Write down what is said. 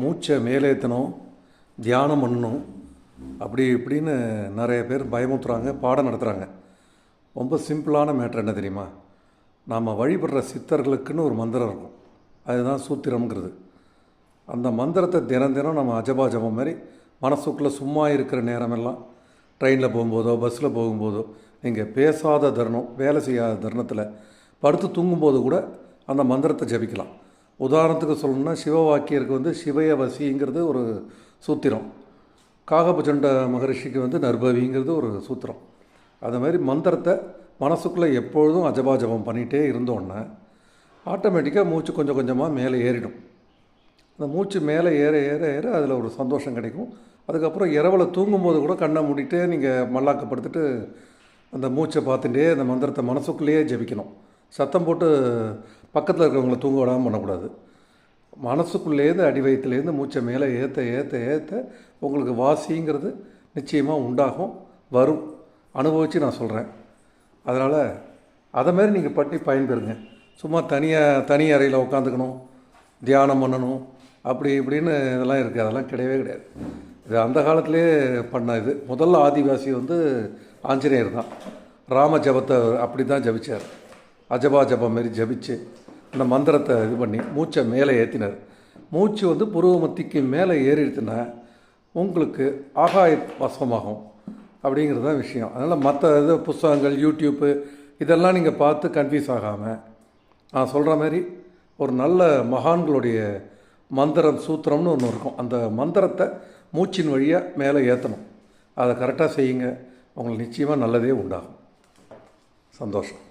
மூச்சை மேலேற்றணும் தியானம் பண்ணணும் அப்படி இப்படின்னு நிறைய பேர் பயமுத்துறாங்க பாடம் நடத்துகிறாங்க ரொம்ப சிம்பிளான மேட்ரு என்ன தெரியுமா? நாம் வழிபடுற சித்தர்களுக்குன்னு ஒரு மந்திரம் இருக்கும். அதுதான் சூத்திரம்ங்கிறது. அந்த மந்திரத்தை தினம் தினம் நம்ம அஜபா ஜபம் மாதிரி மனசுக்குள்ளே சும்மா இருக்கிற நேரமெல்லாம் ட்ரெயினில் போகும்போதோ பஸ்ஸில் போகும்போதோ நீங்கள் பேசாத தருணம் வேலை செய்யாத தருணத்தில் படுத்து தூங்கும்போது கூட அந்த மந்திரத்தை ஜபிக்கலாம். உதாரணத்துக்கு சொல்லணும்னா சிவவாக்கியருக்கு வந்து சிவயவசிங்கிறது ஒரு சூத்திரம். காகபுஜண்ட மகரிஷிக்கு வந்து நர்பவிங்கிறது ஒரு சூத்திரம். அது மாதிரி மந்திரத்தை மனசுக்குள்ளே எப்பொழுதும் அஜபாஜபம் பண்ணிகிட்டே இருந்தோன்னே ஆட்டோமேட்டிக்காக மூச்சு கொஞ்சம் கொஞ்சமாக மேலே ஏறிடும். அந்த மூச்சு மேலே ஏற ஏற ஏற அதில் ஒரு சந்தோஷம் கிடைக்கும். அதுக்கப்புறம் இரவில் தூங்கும்போது கூட கண்ணை மூடிட்டு நீங்கள் மல்லாக்கப்படுத்துட்டு அந்த மூச்சை பார்த்துட்டே அந்த மந்திரத்தை மனசுக்குள்ளேயே ஜெபிக்கணும். சத்தம் போட்டு பக்கத்தில் இருக்கிறவங்கள தூங்க விடாமல் பண்ணக்கூடாது. மனசுக்குள்ளேருந்து அடி வயிற்றுலேருந்து மூச்சை மேலே ஏற்ற ஏற்ற ஏற்ற உங்களுக்கு வாசிங்கிறது நிச்சயமாக உண்டாகும் வரும். அனுபவித்து நான் சொல்கிறேன் அதனால் அதை மாதிரி நீங்கள் பண்ணி பயன்பெறுங்க. சும்மா தனியாக தனி அறையில் உட்காந்துக்கணும் தியானம் பண்ணணும் அப்படி இப்படின்னு இதெல்லாம் இருக்குது அதெல்லாம் கிடையவே கிடையாது. இது அந்த காலத்திலே பண்ண இது. முதல்ல ஆதிவாசி வந்து ஆஞ்சநேயர் தான். ராம ஜபத்தை அப்படி தான் ஜபிச்சார். அஜபா ஜபம் மாரி ஜபிச்சு அந்த மந்திரத்தை இது பண்ணி மூச்சை மேலே ஏற்றினார் மூச்சு வந்து புருவமத்திக்கு மேலே ஏறிடுத்துனா உங்களுக்கு ஆகாய வசமாகும் அப்படிங்கிறது தான் விஷயம். அதனால் மற்ற இது புஸ்தகங்கள் யூடியூப்பு இதெல்லாம் நீங்கள் பார்த்து கன்ஃபியூஸ் ஆகாமல் நான் சொல்கிற மாதிரி ஒரு நல்ல மகான்களுடைய மந்திரம் சூத்திரம்னு ஒன்று இருக்கும். அந்த மந்திரத்தை மூச்சின் வழியாக மேலே ஏற்றணும் அதை கரெக்டாக செய்யுங்க. உங்களுக்கு நிச்சயமாக நல்லதே உண்டாகும். சந்தோஷம்.